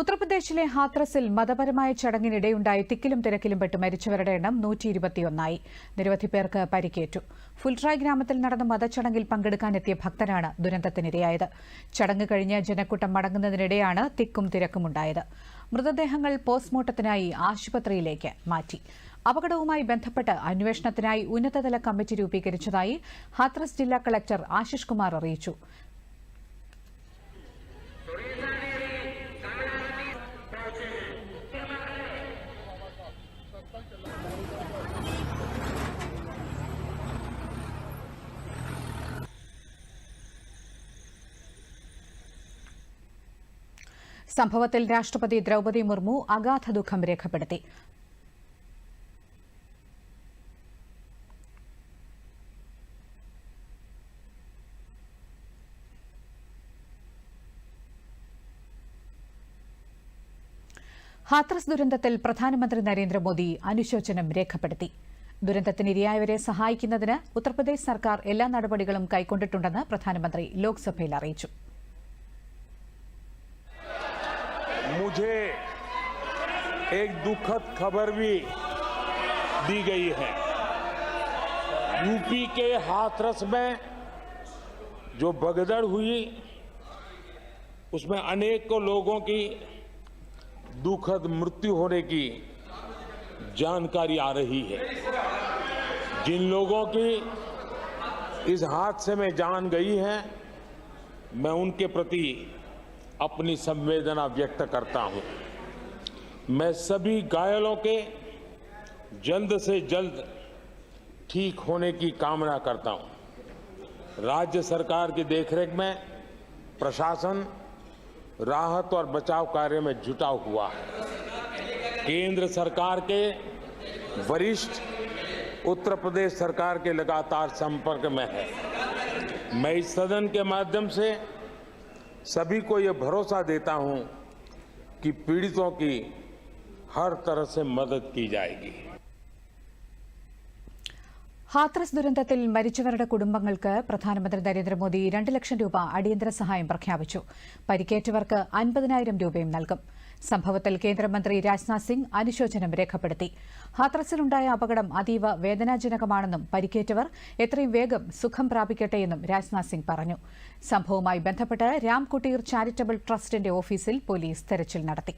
ഉത്തർപ്രദേശിലെ ഹാത്രസിൽ മതപരമായ ചടങ്ങിനിടെയുണ്ടായ തിക്കിലും തിരക്കിലും പെട്ട് മരിച്ചവരുടെ എണ്ണം നൂറ്റി ഇരുപത്തിയൊന്നായി നിരവധി പേർക്ക് പരിക്കേറ്റു. ഫുൽട്രായ് ഗ്രാമത്തിൽ നടന്ന മതച്ചടങ്ങിൽ പങ്കെടുക്കാനെത്തിയ ഭക്തനാണ് ദുരന്തത്തിനിരയായത്. ചടങ്ങ് കഴിഞ്ഞ് ജനക്കൂട്ടം മടങ്ങുന്നതിനിടെയാണ് തിക്കും തിരക്കുമുണ്ടായത്. മൃതദേഹങ്ങൾ പോസ്റ്റ്മോർട്ടത്തിനായി ആശുപത്രിയിലേക്ക് മാറ്റി. അപകടവുമായി ബന്ധപ്പെട്ട് അന്വേഷണത്തിനായി ഉന്നതതല കമ്മിറ്റി രൂപീകരിച്ചതായി ഹാത്രസ് ജില്ലാ കളക്ടർ ആശിഷ് കുമാർ അറിയിച്ചു. സംഭവത്തിൽ രാഷ്ട്രപതി ദ്രൌപദി മുർമു അഗാധ ദുഃഖം രേഖപ്പെടുത്തി. ഹാത്രസ് ദുരന്തത്തിൽ പ്രധാനമന്ത്രി നരേന്ദ്രമോദി അനുശോചനം രേഖപ്പെടുത്തി. ദുരന്തത്തിനിരയായവരെ സഹായിക്കുന്നതിന് ഉത്തർപ്രദേശ് സർക്കാർ എല്ലാ നടപടികളും കൈക്കൊണ്ടിട്ടുണ്ടെന്ന് പ്രധാനമന്ത്രി ലോക്സഭയിൽ അറിയിച്ചു. मुझे एक दुखद खबर भी दी गई है। यूपी के हाथरस में जो भगदड़ हुई, उसमें अनेकों लोगों की दुखद मृत्यु होने की जानकारी आ रही है। जिन लोगों की इस हादसे में जान गई है, मैं उनके प्रति अपनी संवेदना व्यक्त करता हूँ। मैं सभी घायलों के जल्द से जल्द ठीक होने की कामना करता हूँ। राज्य सरकार की देखरेख में प्रशासन राहत और बचाव कार्य में जुटा हुआ है। केंद्र सरकार के वरिष्ठ उत्तर प्रदेश सरकार के लगातार संपर्क में है। मैं इस सदन के माध्यम से सभी को ये भरोसा देता हूं कि पीड़ितों की हर तरह से मदद की जाएगी ഹാത്രസ് ദുരന്തത്തിൽ മരിച്ചവരുടെ കുടുംബങ്ങൾക്ക് പ്രധാനമന്ത്രി നരേന്ദ്രമോദി രണ്ട് ലക്ഷം രൂപ അടിയന്തര സഹായം പ്രഖ്യാപിച്ചു പരിക്കേറ്റവർക്ക് അൻപതിനായിരം രൂപയും നൽകും സംഭവത്തിൽ കേന്ദ്രമന്ത്രി രാജ്നാഥ് സിംഗ് അനുശോചനം രേഖപ്പെടുത്തി. ഹാത്രസിലുണ്ടായ അപകടം അതീവ വേദനാജനകമാണെന്നും പരിക്കേറ്റവർ എത്രയും വേഗം സുഖം പ്രാപിക്കട്ടെയെന്നും രാജ്നാഥ് സിംഗ് പറഞ്ഞു. സംഭവവുമായി ബന്ധപ്പെട്ട് രാംകുട്ടീർ ചാരിറ്റബിൾ ട്രസ്റ്റിന്റെ ഓഫീസിൽ പോലീസ് തെരച്ചിൽ നടത്തി.